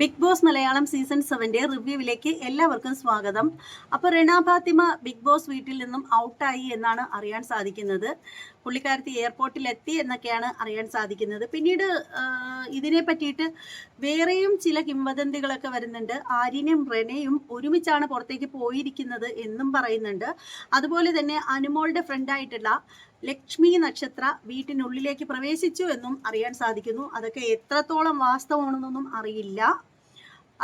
Big boss Malayalam season സെവന്റെ റിവ്യൂവിലേക്ക് എല്ലാവർക്കും സ്വാഗതം. അപ്പോൾ റെന ഫാത്തിമ ബിഗ് ബോസ് വീട്ടിൽ നിന്നും ഔട്ടായി എന്നാണ് അറിയാൻ സാധിക്കുന്നത്. പുള്ളിക്കാരത്തി എയർപോർട്ടിൽ എത്തി എന്നൊക്കെയാണ് അറിയാൻ സാധിക്കുന്നത്. പിന്നീട് ഇതിനെ പറ്റിയിട്ട് വേറെയും ചില കിംവദന്തികളൊക്കെ വരുന്നുണ്ട്. ആര്യനും റെനയും ഒരുമിച്ചാണ് പുറത്തേക്ക് പോയിരിക്കുന്നത് എന്നും പറയുന്നുണ്ട്. അതുപോലെ തന്നെ അനുമോളുടെ ഫ്രണ്ടായിട്ടുള്ള ലക്ഷ്മി നക്ഷത്ര വീട്ടിനുള്ളിലേക്ക് പ്രവേശിച്ചു എന്നും അറിയാൻ സാധിക്കുന്നു. അതൊക്കെ എത്രത്തോളം വാസ്തവമാണെന്നൊന്നും അറിയില്ല.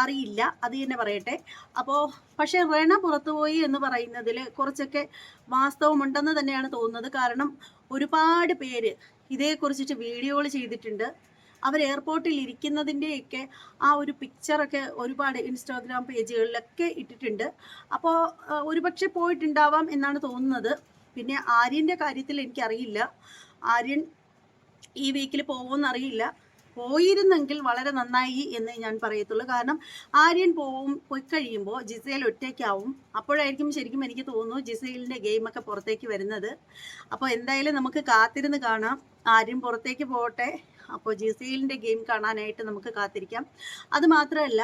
അറിയില്ല. അത് തന്നെ പറയട്ടെ. അപ്പോൾ പക്ഷേ റെണ പുറത്തുപോയി എന്ന് പറയുന്നതിൽ കുറച്ചൊക്കെ വാസ്തവമുണ്ടെന്ന് തന്നെയാണ് തോന്നുന്നത്. കാരണം ഒരുപാട് പേര് ഇതേക്കുറിച്ചിട്ട് വീഡിയോകൾ ചെയ്തിട്ടുണ്ട്. അവർ എയർപോർട്ടിൽ ഇരിക്കുന്നതിന്റെയൊക്കെ ആ ഒരു പിക്ചറൊക്കെ ഒരുപാട് ഇൻസ്റ്റാഗ്രാം പേജുകളിലൊക്കെ ഇട്ടിട്ടുണ്ട്. അപ്പോൾ ഒരുപക്ഷെ പോയിട്ടുണ്ടാവാം എന്നാണ് തോന്നുന്നത്. പിന്നെ ആര്യന്റെ കാര്യത്തിൽ എനിക്കറിയില്ല. ആര്യൻ ഈ വീക്കിൽ പോകുമെന്ന് അറിയില്ല പോയിരുന്നെങ്കിൽ വളരെ നന്നായി എന്ന് ഞാൻ പറയത്തുള്ളൂ. കാരണം ആര്യൻ പോവും പോയി കഴിയുമ്പോൾ ജിസയിൽ ഒറ്റയ്ക്കാവും. അപ്പോഴായിരിക്കും ശരിക്കും എനിക്ക് തോന്നുന്നു ജിസയിലിന്റെ ഗെയിമൊക്കെ പുറത്തേക്ക് വരുന്നത്. അപ്പോൾ എന്തായാലും നമുക്ക് കാത്തിരുന്ന് കാണാം. ആര്യൻ പുറത്തേക്ക് പോകട്ടെ. അപ്പോൾ ജിസൈലിന്റെ ഗെയിം കാണാനായിട്ട് നമുക്ക് കാത്തിരിക്കാം. അത് മാത്രമല്ല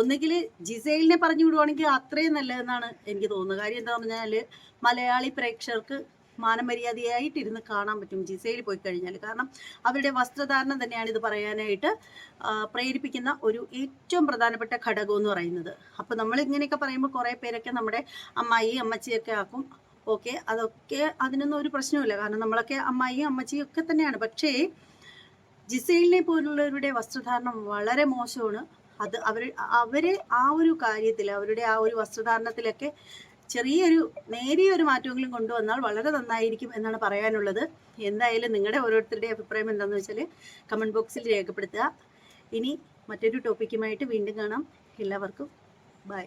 ഒന്നുകിൽ ജിസൈലിനെ പറഞ്ഞു വിടുവാണെങ്കിൽ അത്രയും നല്ലതെന്നാണ് എനിക്ക് തോന്നുന്നത്. കാര്യം എന്താ പറഞ്ഞാൽ മലയാളി പ്രേക്ഷകർക്ക് മാനമര്യാദയായിട്ടിരുന്ന് കാണാൻ പറ്റും ജിസയിൽ പോയി കഴിഞ്ഞാൽ. കാരണം അവരുടെ വസ്ത്രധാരണം തന്നെയാണ് ഇത് പറയാനായിട്ട് പ്രേരിപ്പിക്കുന്ന ഒരു ഏറ്റവും പ്രധാനപ്പെട്ട ഘടകം എന്ന് പറയുന്നത്. അപ്പോൾ നമ്മൾ ഇങ്ങനെയൊക്കെ പറയുമ്പോൾ കുറേ പേരൊക്കെ നമ്മുടെ അമ്മായി അമ്മച്ചിയൊക്കെ ആക്കും. ഓക്കെ അതൊക്കെ അതിനൊന്നും ഒരു പ്രശ്നമില്ല കാരണം നമ്മളൊക്കെ അമ്മായിയും അമ്മച്ചിയൊക്കെ തന്നെയാണ്. പക്ഷേ ജിസൈലിനെ പോലുള്ളവരുടെ വസ്ത്രധാരണം വളരെ മോശമാണ്. അത് അവർ അവരെ ആ ഒരു കാര്യത്തിൽ അവരുടെ ആ ഒരു വസ്ത്രധാരണത്തിലൊക്കെ ചെറിയൊരു നേരിയ ഒരു മാറ്റമെങ്കിലും കൊണ്ടുവന്നാൽ വളരെ നന്നായിരിക്കും എന്നാണ് പറയാനുള്ളത്. എന്തായാലും നിങ്ങളുടെ ഓരോരുത്തരുടെ അഭിപ്രായം എന്താണെന്ന് വെച്ചാൽ കമന്റ് ബോക്സിൽ രേഖപ്പെടുത്തുക. ഇനി മറ്റൊരു ടോപ്പിക്കുമായിട്ട് വീണ്ടും കാണാം. എല്ലാവർക്കും ബൈ